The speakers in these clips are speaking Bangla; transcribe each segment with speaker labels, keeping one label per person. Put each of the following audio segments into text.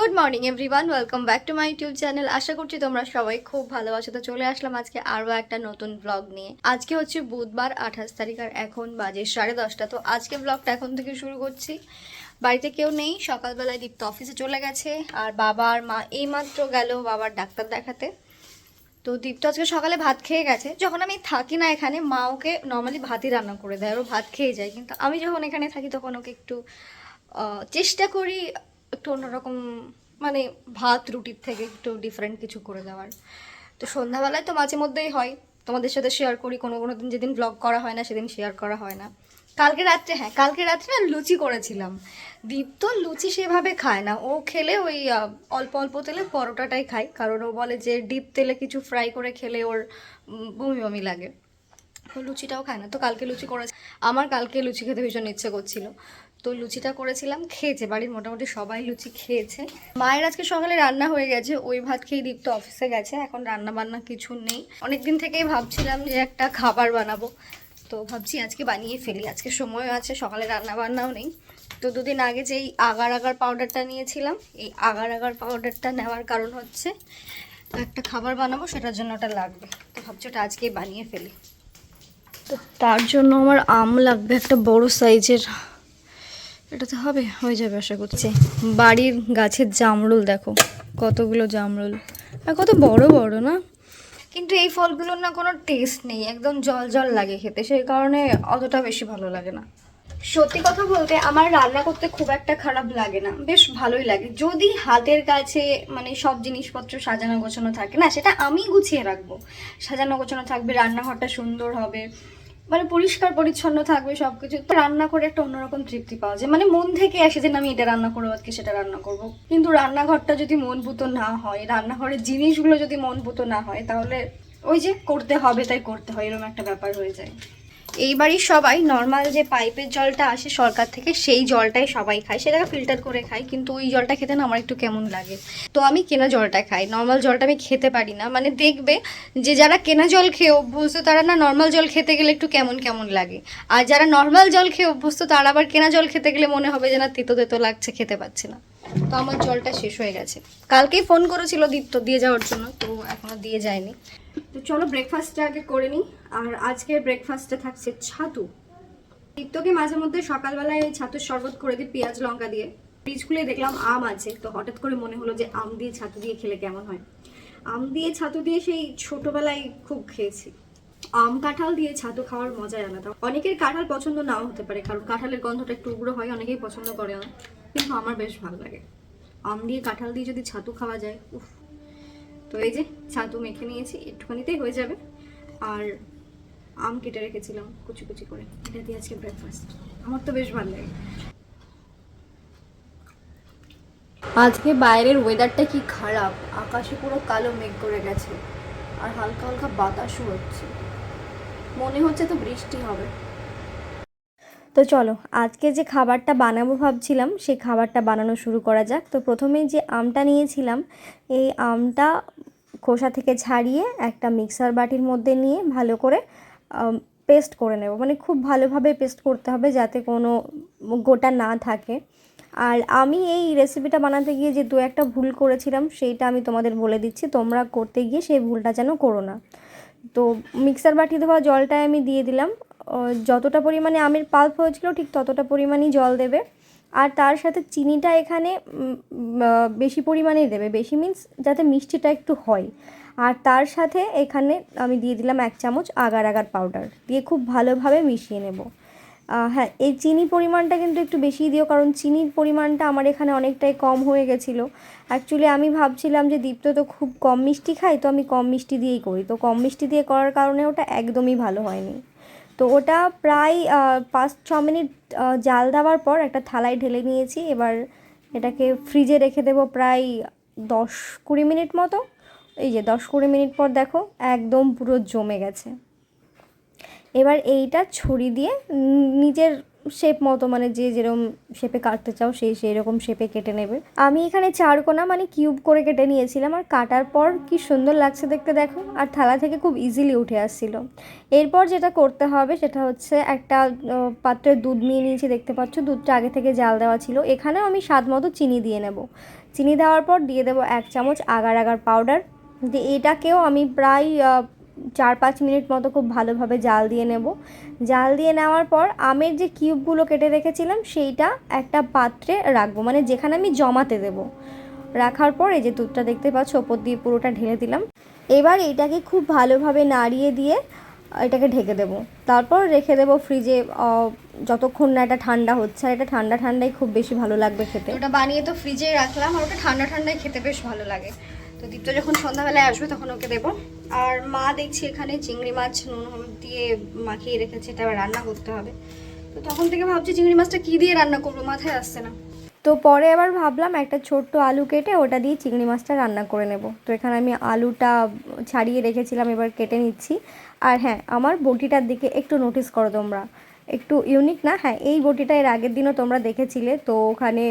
Speaker 1: Good morning everyone welcome back to my YouTube channel আশা করছি তোমরা সবাই খুব ভালো আছো। তো চলে আসলাম আজকে আরও একটা নতুন ব্লগ নিয়ে। আজকে হচ্ছে বুধবার, আঠাশ তারিখ, আর এখন বাজে সাড়ে দশটা। তো আজকে ব্লগটা এখন থেকে শুরু করছি। বাড়িতে কেউ নেই। সকালবেলায় দীপ্ত অফিসে চলে গেছে। আর বাবা আর মা এইমাত্র গেল বাবার ডাক্তার দেখাতে। তো দীপ্ত আজকে সকালে ভাত খেয়ে গেছে। যখন আমি থাকি না এখানে, মা ওকে নর্মালি ভাতই রান্না করে দেয়। আর ও ভাত খেয়ে যায়। কিন্তু আমি যখন এখানে থাকি, তখন ওকে একটু চেষ্টা করি একটু অন্যরকম মানে ভাত, রুটির থেকে একটু ডিফারেন্ট কিছু করে দেওয়ার। তো সন্ধ্যাবেলায় তো মাঝে মধ্যেই হয়। তোমাদের সাথে শেয়ার করি, কোনো কোনো দিন যেদিন ব্লগ করা হয় না, সেদিন শেয়ার করা হয় না। কালকে রাত্রে হ্যাঁ কালকে রাত্রে না লুচি করেছিলাম। দীপ তো লুচি সেভাবে খায় না। ও খেলে ওই অল্প অল্প তেলে পরোটাটাই খায়। কারণ ও বলে যে ডিপ তেলে কিছু ফ্রাই করে খেলে ওর বমি বমি লাগে। লুচিটাও খায় না। তো কালকে লুচি করেছে। আমার কালকে লুচি খেতে ভীষণ ইচ্ছে করছিল। তো লুচিটা করেছিলাম, খেয়েছে, বাড়ির মোটামুটি সবাই লুচি খেয়েছে। মায়ের আজকে সকালে রান্না হয়ে গেছে, ওই ভাত খেয়ে দীপ্ত অফিসে গেছে, এখন রান্না বান্না কিছু নেই। অনেক দিন থেকেই ভাবছিলাম যে একটা খাবার বানাবো, তো ভাবছি আজকে বানিয়ে ফেলি, আজকে সময় আছে, সকালে রান্না বান্নাও নেই। তো দুদিন আগে যেই আগার আগার পাউডারটা নিয়েছিলাম, এই আগার আগার পাউডারটা নেওয়ার কারণ হচ্ছে একটা খাবার বানাবো, সেটার জন্য ওটা লাগবে। তো ভাবছি ওটা আজকেই বানিয়ে ফেলি। তো তার জন্য আমার আম লাগবে, একটা বড় সাইজের এটাতে হবে, হয়ে যাবে আশা করছি। বাড়ির গাছের জামরুল দেখো, কতগুলো জামরুল। আর কত বড় বড়, না? কিন্তু এই ফলগুলোর না কোনো টেস্ট নেই, একদম জল জল লাগে খেতে, সেই কারণে অতটা বেশি ভালো লাগে না। সত্যি কথা বলতে আমার রান্না করতে খুব একটা খারাপ লাগে না, বেশ ভালোই লাগে। যদি হাতের কাছে মানে সব জিনিসপত্র সাজানো গোছানো থাকে, না, সেটা আমি গুছিয়ে রাখব। সাজানো গোছানো থাকবে, রান্নাঘরটা সুন্দর হবে মানে পরিষ্কার, পরিচ্ছন্ন থাকবে সব কিছু তো রান্না করে একটা অন্যরকম তৃপ্তি পাওয়া যায়। মানে মন থেকে আসে যে আমি এটা রান্না করব, আজকে সেটা রান্না করব। কিন্তু রান্নাঘরটা যদি মন পুতো না হয়, রান্নাঘরের জিনিসগুলো যদি মন পুতো না হয়, তাহলে ওই যে, করতে হবে, তাই করতে হয়, এরকম একটা ব্যাপার হয়ে যায়। এই বাড়ির সবাই নর্মাল যে পাইপের জলটা আসে সরকার থেকে, সেই জলটাই সবাই খায়। সেটাকে ফিল্টার করে খায়, কিন্তু ওই জলটা খেতে না আমার একটু কেমন লাগে। তো আমি কেনা জলটা খাই। নর্মাল জলটা আমি খেতে পারি না। মানে দেখবে যে যারা কেনা জল খেয়ে অভ্যস্ত, তারা না নর্মাল জল খেতে গেলে একটু কেমন কেমন লাগে। আর যারা নর্মাল জল খেয়ে অভ্যস্ত, তারা আবার কেনা জল খেতে গেলে মনে হবে যে না, তেতো তেতো লাগছে, খেতে পাচ্ছে না। তো আমার জলটা শেষ হয়ে গেছে। কালকেই ফোন করেছিল দীপ্ত দিয়ে যাওয়ার জন্য, তো এখনও দিয়ে যায়নি। তো চলো ব্রেকফাস্টটা আগে করে নিই। আর আজকে ব্রেকফাস্টে থাকছে ছাতু। দীপ্তকে মাঝে মধ্যে সকালবেলায় ছাতুর শরবত করে দিই পেঁয়াজ, লঙ্কা দিয়ে। ফ্রিজ খুলে দেখলাম আম আছে, তো হঠাৎ করে মনে হলো যে আম দিয়ে ছাতু দিয়ে খেলে কেমন হয়। আম দিয়ে ছাতু দিয়ে সেই ছোটবেলায় খুব খেয়েছি। আম কাঁঠাল দিয়ে ছাতু খাওয়ার মজাই আলাদা। অনেকের কাঁঠাল পছন্দ নাও হতে পারে, কারণ কাঁঠালের গন্ধটা একটু উগ্র হয়, অনেকেই পছন্দ করে না। কিন্তু আমার বেশ ভালো লাগে। আম দিয়ে কাঁঠাল দিয়ে যদি ছাতু খাওয়া যায়, উফ। তো এই যে ছাতু মেখে নিয়েছি, একটুখানিতেই হয়ে যাবে। আর আম কেটে রেখেছিলাম, কুচি কুচি করে। এটা দিয়ে আজকে ব্রেকফাস্ট আমার তো বেশ ভালো লাগে। আজকে বাইরের ওয়েদারটা কি খারাপ? আকাশে পুরো কালো মেঘ করে গেছে। আর হালকা হালকা বাতাসও হচ্ছে। মনে হচ্ছে তো বৃষ্টি হবে। তো চলো, আজকে যে খাবারটা বানাবো ভাবছিলাম, সেই খাবারটা বানানো শুরু করা যাক। তো প্রথমেই যে আমটা নিয়েছিলাম, এই আমটা খোসা থেকে ছাড়িয়ে একটা মিক্সার বাটির মধ্যে নিয়ে ভালো করে পেস্ট করে নেব। মানে খুব ভালোভাবে পেস্ট করতে হবে যাতে কোনো গোটা না থাকে। আর আমি এই রেসিপিটা বানাতে গিয়ে যে দু একটা ভুল করেছিলাম, সেইটা আমি তোমাদের বলে দিচ্ছি। তোমরা করতে গিয়ে সেই ভুলটা যেন করো না। তো মিক্সার বাটি ধোয়া জলটায় আমি দিয়ে দিলাম। যতটা পরিমাণে আমের পাল্প হয়েছিল ঠিক ততটা পরিমাণই জল দেবে। আর তার সাথে চিনিটা এখানে বেশি পরিমাণেই দেবে। বেশি মিন্স যাতে মিষ্টিটা একটু হয়। আর তার সাথে এখানে আমি দিয়ে দিলাম এক চামচ আগার আগার পাউডার দিয়ে খুব ভালোভাবে মিশিয়ে নেব। হ্যাঁ এই চিনি পরিমাণটা কিন্তু একটু বেশি দিও, কারণ চিনির পরিমাণটা আমার এখানে অনেকটাই কম হয়ে গেছিল। অ্যাকচুয়ালি আমি ভাবছিলাম যে দীপ্ত তো খুব কম মিষ্টি খাই তো আমি কম মিষ্টি দিয়েই করি। তো কম মিষ্টি দিয়ে করার কারণে ওটা একদমই ভালো হয়নি। তো ওটা প্রায় পাঁচ, ছ মিনিট জাল দেওয়ার পর একটা থালায় ঢেলে নিয়েছি। এবার এটাকে ফ্রিজে রেখে দেবো প্রায় দশ কুড়ি মিনিট মতো। এই যে দশ কুড়ি মিনিট পর দেখো একদম পুরো জমে গেছে। এবার এইটা ছুরি দিয়ে নিজের শেপ মতো মানে যে যেরকম শেপে কাটতে চাও সেই সেই রকম শেপে কেটে নেবে। আমি এখানে চারকোনা মানে কিউব করে কেটে নিয়েছিলাম আর কাটার পর কি সুন্দর লাগছে দেখতে দেখো। আর থালা থেকে খুব ইজিলি উঠে আসছিল। এরপর যেটা করতে হবে সেটা হচ্ছে একটা পাত্রে দুধ নিয়ে নিয়েছি, দেখতে পাচ্ছ? দুধটা আগে থেকে জাল দেওয়া ছিল। এখানেও আমি স্বাদ মতো চিনি দিয়ে নেব। চিনি দেওয়ার পর দিয়ে দেবো এক চামচ আগার আগার পাউডার দিয়ে এটাকেও আমি প্রায় চার পাঁচ মিনিট মতো খুব ভালোভাবে জাল দিয়ে নেব। জাল দিয়ে নেওয়ার পর আমের যে কিউবগুলো কেটে রেখেছিলাম, সেইটা একটা পাত্রে রাখব। মানে যেখানে আমি জমাতে দেবো। রাখার পর এই যে দুধটা দেখতে পাচ্ছ, ওপর দিয়ে পুরোটা ঢেলে দিলাম। এবার এটাকে খুব ভালোভাবে নাড়িয়ে দিয়ে এটাকে ঢেকে দেবো। তারপর রেখে দেবো ফ্রিজে যতক্ষণ না এটা ঠান্ডা হচ্ছে। আর এটা ঠান্ডা ঠান্ডাই খুব বেশি ভালো লাগবে খেতে। ওটা বানিয়ে তো ফ্রিজে রাখলাম, আর ওটা ঠান্ডা ঠান্ডায় খেতে বেশ ভালো লাগে। তো দীপ্ত যখন সন্ধ্যাবেলায় আসবে তখন ওকে দেবো। আর মা দেখছি এখানে চিংড়ি মাছ নুন হলুদ দিয়ে মাখিয়ে রেখেছে, এটা রান্না করতে হবে। তো তখন থেকে ভাবছি চিংড়ি মাছটা কী দিয়ে রান্না করব, মাথায় আসছে না। তো পরে আবার ভাবলাম একটা ছোট্ট আলু কেটে ওটা দিয়ে চিংড়ি মাছটা রান্না করে নেব। তো এখানে আমি আলুটা ছাড়িয়ে রেখেছিলাম, এবার কেটে নিচ্ছি। আর হ্যাঁ আমার বটিটার দিকে একটু নোটিস করো তোমরা। একটু ইউনিক না হ্যাঁ এই বটিটা এর আগের দিনও তোমরা দেখেছিলে। তো ওখানে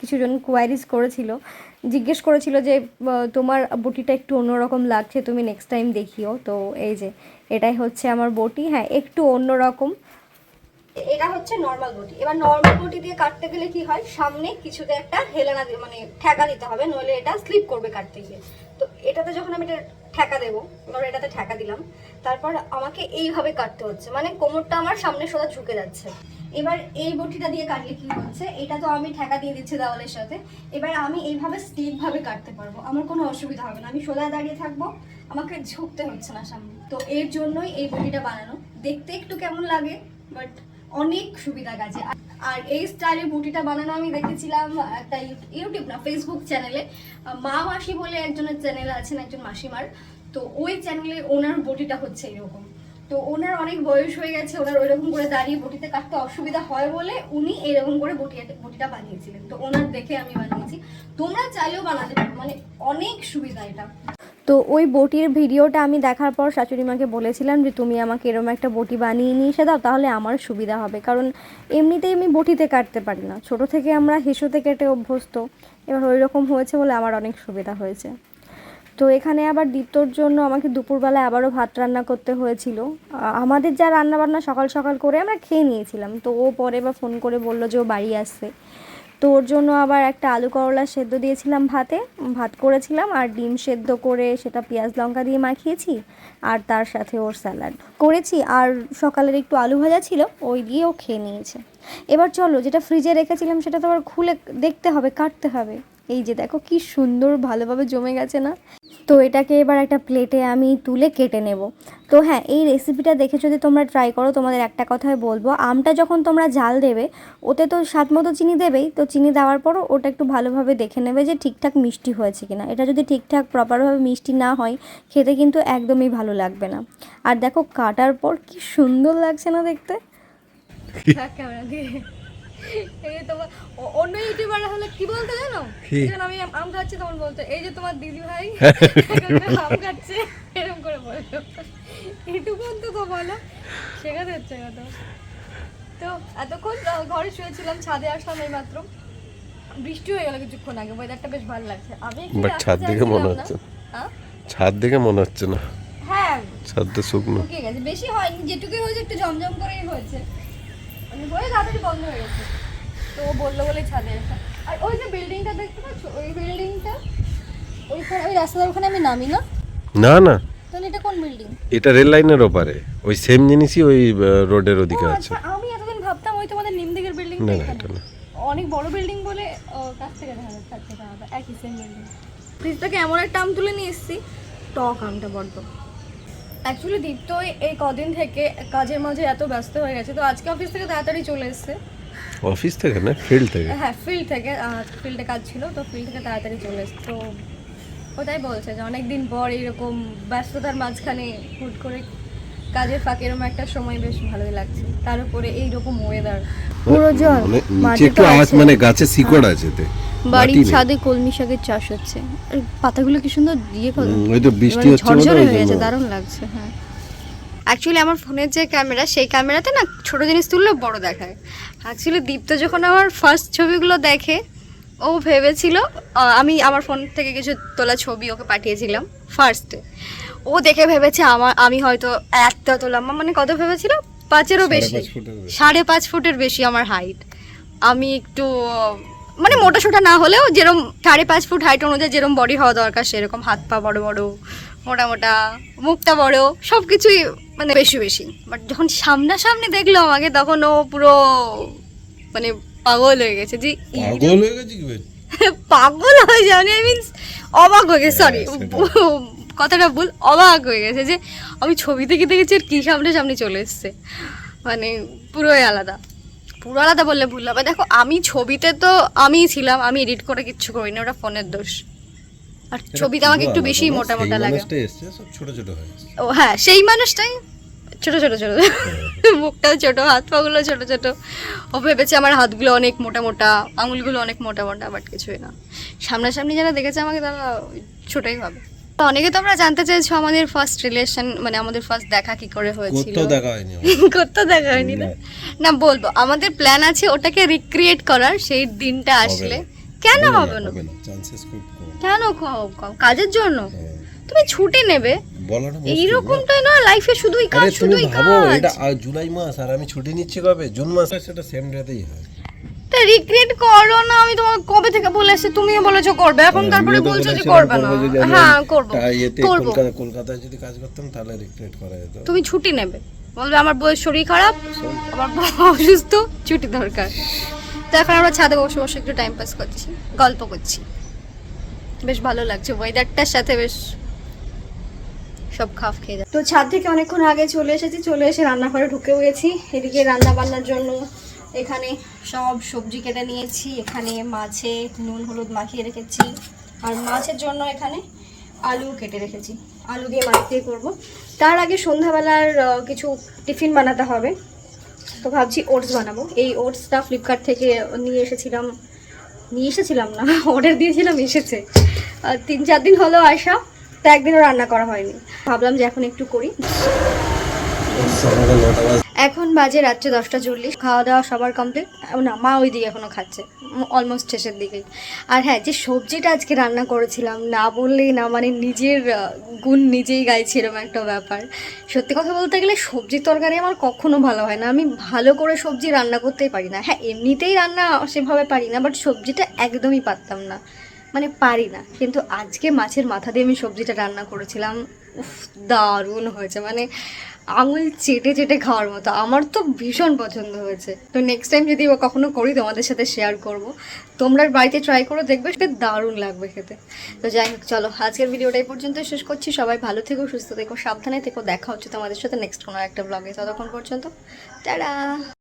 Speaker 1: কিছুজন কোয়ারিজ করেছিল। জিজ্ঞেস করেছিল যে তোমার বটিটা একটু অন্যরকম লাগছে, তুমি নেক্সট টাইম দেখিও। তো এই যে, এটাই হচ্ছে আমার বটি। হ্যাঁ একটু অন্যরকম। এটা হচ্ছে নর্মাল বটি। এবার নর্মাল বটি দিয়ে কাটতে গেলে কি হয়? সামনে কিছুতে একটা হেলানা দিয়ে মানে ঠেকা দিতে হবে, নইলে এটা স্লিপ করবে কাটতে গিয়ে। তো এটাতে যখন আমি এটা ঠেকা দেবো এবার এটাতে ঠেকা দিলাম তারপর আমাকে এইভাবে কাটতে হচ্ছে। মানে কোমরটা আমার সামনে সোজা ঝুঁকে যাচ্ছে। এবার এই বটিটা দিয়ে কাটলে কি হচ্ছে? এটা তো আমি ঠেকা দিয়ে দিচ্ছি দেওয়ালের সাথে। এবার আমি এইভাবে স্টিক ভাবে কাটতে পারব। আমার কোনো অসুবিধা হবে না। আমি সোজা দাঁড়িয়ে থাকব। আমাকে ঝুঁকতে হচ্ছে না সামনে। তো এর জন্যই এই বটিটা বানানো। দেখতে একটু কেমন লাগে বাট অনেক সুবিধা আর- আর এই স্টাইলে বুটিটা বানানো আমি দেখেছিলাম একটা ইউটিউব, না ফেসবুক চ্যানেলে মা মাসি বলে একজনের চ্যানেল আছেন একজন মাসিমার। তো ওই চ্যানেলে ওনার বটিটা হচ্ছে এরকম। তো ওনার অনেক বয়স হয়ে গেছে, ওনার ওইরকম করে দাঁড়িয়ে বটিতে কাটতে অসুবিধা হয় বলে উনি এরকম করে বটিটা বটিটা বানিয়েছিলেন। তো ওনার দেখে আমি বানিয়েছি। তোমরা চাইলেও বানাতে পারো মানে অনেক সুবিধা এটা। তো ওই বটির ভিডিওটা আমি দেখার পর শাশুড়িমাকে বলেছিলাম যে, তুমি আমাকে এরকম একটা বটি বানিয়ে নিয়ে এসে দাও, তাহলে আমার সুবিধা হবে। কারণ এমনিতেই আমি বটিতে কাটতে পারি না। ছোট থেকে আমরা হেসোতে কেটে অভ্যস্ত। এবার ওই রকম হয়েছে বলে আমার অনেক সুবিধা হয়েছে। তো এখানে আবার দীপ্তর জন্য আমাকে দুপুরবেলা আবারও ভাত রান্না করতে হয়েছিল। আমাদের যা রান্না বান্না সকাল সকাল করে আমরা খেয়ে নিয়েছিলাম। তো ও পরে বা ফোন করে বলল যে ও বাড়ি আসছে। তো ওর জন্য আবার একটা আলু করলা সেদ্ধ দিয়েছিলাম ভাতে। ভাত করেছিলাম আর ডিম সেদ্ধ করে সেটা পেঁয়াজ লঙ্কা দিয়ে মাখিয়েছি আর তার সাথে ওর স্যালাড করেছি। আর সকালের একটু আলু ভাজা ছিল, ওই দিয়ে ও খেয়ে নিয়েছে। এবার চলো, যেটা ফ্রিজে রেখেছিলাম সেটা তো আবার খুলে দেখতে হবে, কাটতে হবে। এই যে দেখো কি সুন্দর ভালোভাবে জমে গেছে না? তো এটাকে এবার একটা প্লেটে আমি তুলে কেটে নেব। তো হ্যাঁ এই রেসিপিটা দেখে যদি তোমরা ট্রাই করো তোমাদের একটা কথাই বলব। আমটা যখন তোমরা জাল দেবে ওতে তো স্বাদ মতো চিনি দেবেই। তো চিনি দেওয়ার পরও ওটা একটু ভালোভাবে দেখে নেবে যে ঠিকঠাক মিষ্টি হয়েছে কিনা। এটা যদি ঠিকঠাক প্রপারভাবে মিষ্টি না হয় খেতে কিন্তু একদমই ভালো লাগবে না। আর দেখো কাটার পর কি সুন্দর লাগছে না দেখতে? ক্যামেরা দিয়ে এই তোমার অন্য ইউটিউবার হলে কি বলতে জানো? যখন আমি আম- খাচ্ছি তখন বলতো এই যে তোমার দিদি ভাই আম খাচ্ছে এরকম করে বলতো। এইটুকু তো তো বলো শেখাতে হচ্ছে কথা তো। এতক্ষণ ঘরে শুয়েছিলাম ছাদে আসলাম এই মাত্র বৃষ্টি হয়ে গেল কিছুক্ষণ আগে ওয়েদারটা বেশ ভালো লাগছে। আমি
Speaker 2: ছাদ দেখে মনে। হচ্ছে
Speaker 1: হ্যাঁ?
Speaker 2: ছাদ দেখে মনে হচ্ছে না।
Speaker 1: হ্যাঁ।
Speaker 2: ছাদটা শুকনো।
Speaker 1: গেছে। বেশি হয়নি যেটুকুই হয়েছে একটু জমজম করেই হয়েছে। মানে হয়ে তাড়াতাড়ি বন্ধ হয়ে গেছে। তো ও বলল বলেই ছাদে আর ওই যে বিল্ডিংটা দেখতে পাচ্ছ? ওই বিল্ডিংটা ওইখানে ওই রাস্তার ওখানে আমি নামি না?
Speaker 2: না না।
Speaker 1: তাহলে এটা কোন বিল্ডিং
Speaker 2: এটা রেল লাইনের ওপারে। ওই সেম জিনিসই ওই রোডের ওদিকে আছে।
Speaker 1: আচ্ছা আমি এতদিন ভাবতাম ওই তোমাদের নিম দিকের বিল্ডিং
Speaker 2: না না এটা না।
Speaker 1: অনেক বড় বিল্ডিং বলে কাছ থেকে দেখা যাচ্ছে থেকে একই সেম বিল্ডিং ফ্রিজটাকে এমন একটা আম তুলে নিয়ে এসেছি। টক আমটা বড্ড। অ্যাকচুয়ালি দীপ্ত এই- এই কদিন থেকে কাজের মাঝে এত ব্যস্ত হয়ে গেছে তো আজকে অফিস থেকে তাড়াতাড়ি চলে এসেছে।
Speaker 2: অফিস থেকে না? ফিল্ড থেকে?
Speaker 1: হ্যাঁ ফিল্ড থেকে ফিল্ডে কাজ ছিল তো ফিল্ড থেকে তাড়াতাড়ি চলে এসেছে। তো ওটাই বলছে যে অনেকদিন পর এইরকম ব্যস্ততার মাঝখানে হুট করে কাজের ফাঁকে এরকম একটা সময় বেশ ভালোই লাগছে। তার উপরে এইরকম ওয়েদার পুরো জল
Speaker 2: মানে নিচে একটু
Speaker 1: তো
Speaker 2: আওয়াজ মানে গাছে শিকড় আছে এতে
Speaker 1: বাড়ির ছাদে কলমি শাকের চাষ হচ্ছে। আর পাতাগুলো কি সুন্দর দিয়ে
Speaker 2: ওই তো বৃষ্টি হচ্ছে
Speaker 1: ঝরঝরে হয়ে গেছে দারুণ লাগছে হ্যাঁ। অ্যাকচুয়ালি আমার ফোনের যে ক্যামেরা সেই ক্যামেরাতে না ছোট জিনিস তুললেও বড় দেখায়। অ্যাকচুয়ালি দীপ্ত যখন আমার ফার্স্ট ছবিগুলো দেখে ও ভেবেছিল আমি আমার ফোন থেকে কিছু তোলা ছবি ওকে পাঠিয়েছিলাম ফার্স্টে ও দেখে ভেবেছে আমার আমি হয়তো একটা তোলাম মানে কত ভেবেছিল? পাঁচেরও বেশি। সাড়ে পাঁচ ফুটের বেশি আমার হাইট আমি একটু মানে মোটা সোটা না হলেও যেরকম সাড়ে পাঁচ ফুট হাইট অনুযায়ী যেরকম বডি হওয়া দরকার সেরকম হাত পা বড় বড় মোটা মোটা মুখটা বড় সব কিছুই মানে বেশি বেশি। বাট যখন সামনাসামনি দেখল আমাকে তখন ও পুরো মানে পাগল হয়ে গেছে। যে
Speaker 2: পাগল হয়ে গেছি
Speaker 1: পাগল হয়ে আই মিনস অবাক হয়ে গেছে সরি
Speaker 2: হ্যাঁ,
Speaker 1: কথাটা ভুল অবাক হয়ে গেছে যে আমি ছবি থেকে দেখেছি আর কি সামনে সামনে চলে এসছে। মানে পুরোই আলাদা। পুরো আলাদা বললে ভুল হবে। দেখো আমি ছবিতে তো আমিই ছিলাম আমি এডিট করে কিচ্ছু করিনি ওটা ফোনের দোষ। আর ছবিতে আমাকে একটু বেশি মোটা মোটা লাগে।
Speaker 2: ছোট ছোট হয়ে
Speaker 1: ও হ্যাঁ সেই মানুষটাই ছোট ছোট ছোট মুখটাও ছোট হাত পাগুলো ছোট ছোট। ও ভেবেছে আমার হাতগুলো অনেক মোটা মোটা আঙুলগুলো অনেক মোটা মোটা বাট কিছুই না। সামনাসামনি যারা দেখেছে আমাকে তারা ছোটই হবে তো অনেকে তোমরা জানতে চাইছো আমাদের ফার্স্ট রিলেশন মানে আমাদের ফার্স্ট দেখা কি করে হয়েছিল।
Speaker 2: কোথাও দেখা হয়নি।
Speaker 1: কোথাও দেখা হয়নি না? না বলব আমাদের প্ল্যান আছে ওটাকে রিক্রিয়েট করার সেই দিনটা আসলে। কেন হবে না কেন কাজের জন্য?
Speaker 2: হ্যাঁ।
Speaker 1: তুমি ছুটি নেবে। এইরকমটা না। লাইফে শুধুই কাজ শুধুই কাজ।
Speaker 2: এটা জুলাই মাস আর আমি ছুটি নিচ্ছি কবে? জুন মাস সেটা সেম ডেতেই হয়।
Speaker 1: তা রিক্রিয়েট করো না আমি তোমাকে কবে থেকে বলে এসেছি? তুমিও বলেছ করবে এখন তারপরে বলছো যে করবে না। হ্যাঁ করব
Speaker 2: কলকাতা কলকাতায় যদি কাজ করতাম তাহলে রিক্রিয়েট করা যেত।
Speaker 1: তুমি ছুটি নেবে। বলবে আমার বউয়ের শরীর খারাপ আমার বউ অসুস্থ ছুটি দরকার। তো এখন আমরা ছাদে বসে বসে একটু টাইম পাস করছি গল্প করছি। বেশ ভালো লাগছে ওয়েদারটার সাথে বেশ সব খাপ খেয়ে যায় তো ছাদ থেকে অনেকক্ষণ আগে চলে এসেছি চলে এসে রান্নাঘরে ঢুকেও গেছি। এদিকে রান্না বান্নার জন্য এখানে সব সবজি কেটে নিয়েছি, এখানে মাছে নুন, হলুদ মাখিয়ে রেখেছি, আর মাছের জন্য এখানে আলু কেটে রেখেছি। আলু দিয়ে মাছ দিয়ে করব। তার আগে সন্ধ্যাবেলার কিছু টিফিন বানাতে হবে। তো ভাবছি ওটস বানাবো। এই ওটসটা ফ্লিপকার্ট থেকে নিয়ে এসেছিলাম। নিয়ে এসেছিলাম না, অর্ডার দিয়েছিলাম, এসেছে। তিন চার দিন হলো আসা তা একদিনও রান্না করা হয়নি। ভাবলাম যে এখন একটু করি। এখন বাজে রাত্রে দশটা চল্লিশ খাওয়া দাওয়া সবার কমপ্লিট না, মা ওই দিকে এখনও খাচ্ছে অলমোস্ট শেষের দিকেই আর হ্যাঁ যে সবজিটা আজকে রান্না করেছিলাম, না বললেই না মানে নিজের গুণ নিজেই গাইছি এরকম একটা ব্যাপার। সত্যি কথা বলতে গেলে সবজির তরকারি আমার কখনো ভালো হয় না। আমি ভালো করে সবজি রান্না করতেই পারি না। হ্যাঁ এমনিতেই রান্না সেভাবে পারি না বাট সবজিটা একদমই পারতাম না। মানে পারি না। কিন্তু আজকে মাছের মাথা দিয়ে আমি সবজিটা রান্না করেছিলাম, উফ, দারুণ হয়েছে। মানে আঙুল চেটে চেটে খাওয়ার মতো। আমার তো ভীষণ পছন্দ হয়েছে। তো নেক্সট টাইম যদি কখনো করি, তোমাদের সাথে শেয়ার করব। তোমরা বাড়িতে ট্রাই করে, দেখবে সেটা দারুণ লাগবে খেতে। তো যাই হোক, চলো, আজকের ভিডিওটা এই পর্যন্ত শেষ করছি। সবাই ভালো থেকো, সুস্থ থেকো, সাবধানে থেকো। দেখা হচ্ছে তোমাদের সাথে নেক্সট কোনো একটা ব্লগে ততক্ষণ পর্যন্ত, টাটা!